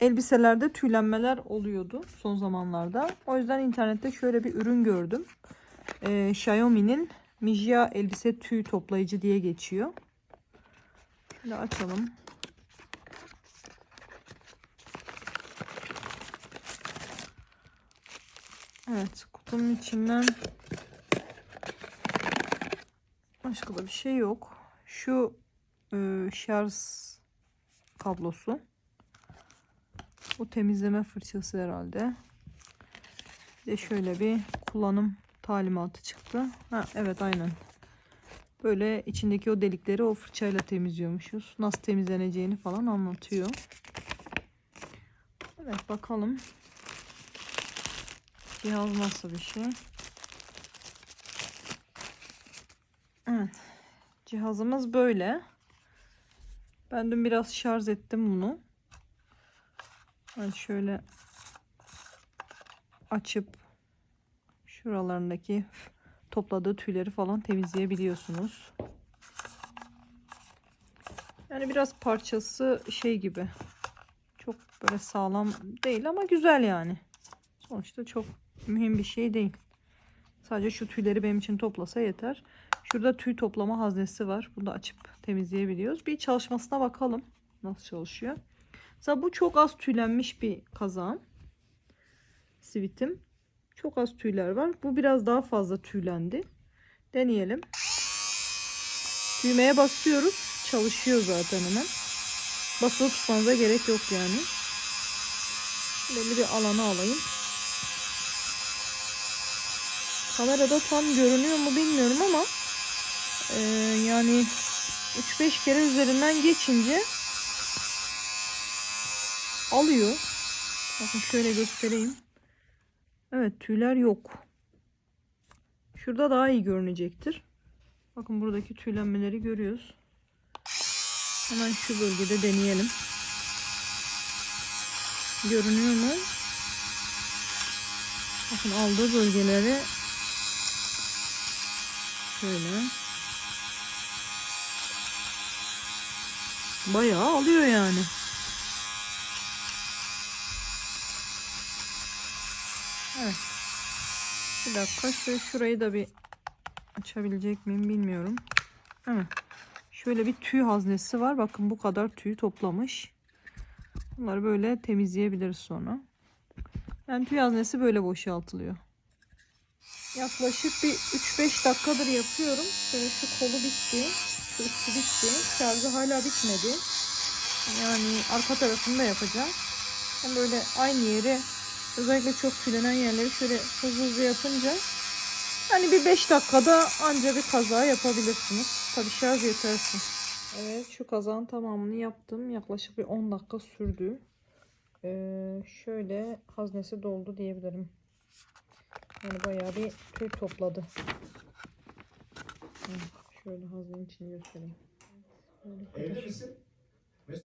elbiselerde tüylenmeler oluyordu son zamanlarda. O yüzden internette şöyle bir ürün gördüm. Ee, Xiaomi'nin Mijia elbise tüy toplayıcı diye geçiyor. Şöyle açalım. Evet kutunun içinden başka da bir şey yok. Şu e, şarj kablosu. Bu temizleme fırçası herhalde. Bir de şöyle bir kullanım talimatı çıktı. Ha, evet aynen. Böyle içindeki o delikleri o fırçayla temizliyormuşuz. Nasıl temizleneceğini falan anlatıyor. Evet bakalım. Cihaz nasıl bir şey? Evet. Cihazımız böyle. Ben dün biraz şarj ettim bunu. Ben şöyle açıp şuralarındaki topladığı tüyleri falan temizleyebiliyorsunuz. Yani biraz parçası şey gibi. Çok böyle sağlam değil ama güzel yani. Sonuçta çok mühim bir şey değil. Sadece şu tüyleri benim için toplasa yeter. Şurada tüy toplama haznesi var. Bunu da açıp temizleyebiliyoruz. Bir çalışmasına bakalım. Nasıl çalışıyor. Mesela bu çok az tüylenmiş bir kazağım. Sivitim. Çok az tüyler var. Bu biraz daha fazla tüylendi. Deneyelim. Düğmeye basıyoruz. Çalışıyor zaten hemen. Basılı tutmanıza gerek yok yani. Belli bir alana alayım. Kamerada tam görünüyor mu bilmiyorum ama e, yani 3-5 kere üzerinden geçince alıyor. Bakın şöyle göstereyim. Evet tüyler yok. Şurada daha iyi görünecektir. Bakın buradaki tüylenmeleri görüyoruz. Hemen şu bölgede deneyelim. Görünüyor mu? Bakın aldığı bölgeleri şöyle bayağı alıyor yani. Evet. Bir dakika şöyle şurayı da bir açabilecek miyim bilmiyorum. Evet. Şöyle bir tüy haznesi var. Bakın bu kadar tüy toplamış. Bunları böyle temizleyebiliriz sonra. Yani tüy haznesi böyle boşaltılıyor. Yaklaşık bir 3-5 dakikadır yapıyorum. Şöyle şu kolu bitti. Şu üstü bitti. Şarjı hala bitmedi. Yani arka tarafını da yapacağım. Hem böyle aynı yeri özellikle çok tüylenen yerleri şöyle hızlı hızlı yapınca hani bir 5 dakikada anca bir kaza yapabilirsiniz. Tabi şarj yetersin. Evet şu kazanın tamamını yaptım. Yaklaşık bir 10 dakika sürdü. Ee, şöyle haznesi doldu diyebilirim. Yani bayağı bir tüy topladı. Şöyle haznenin içini göstereyim. Evli misin?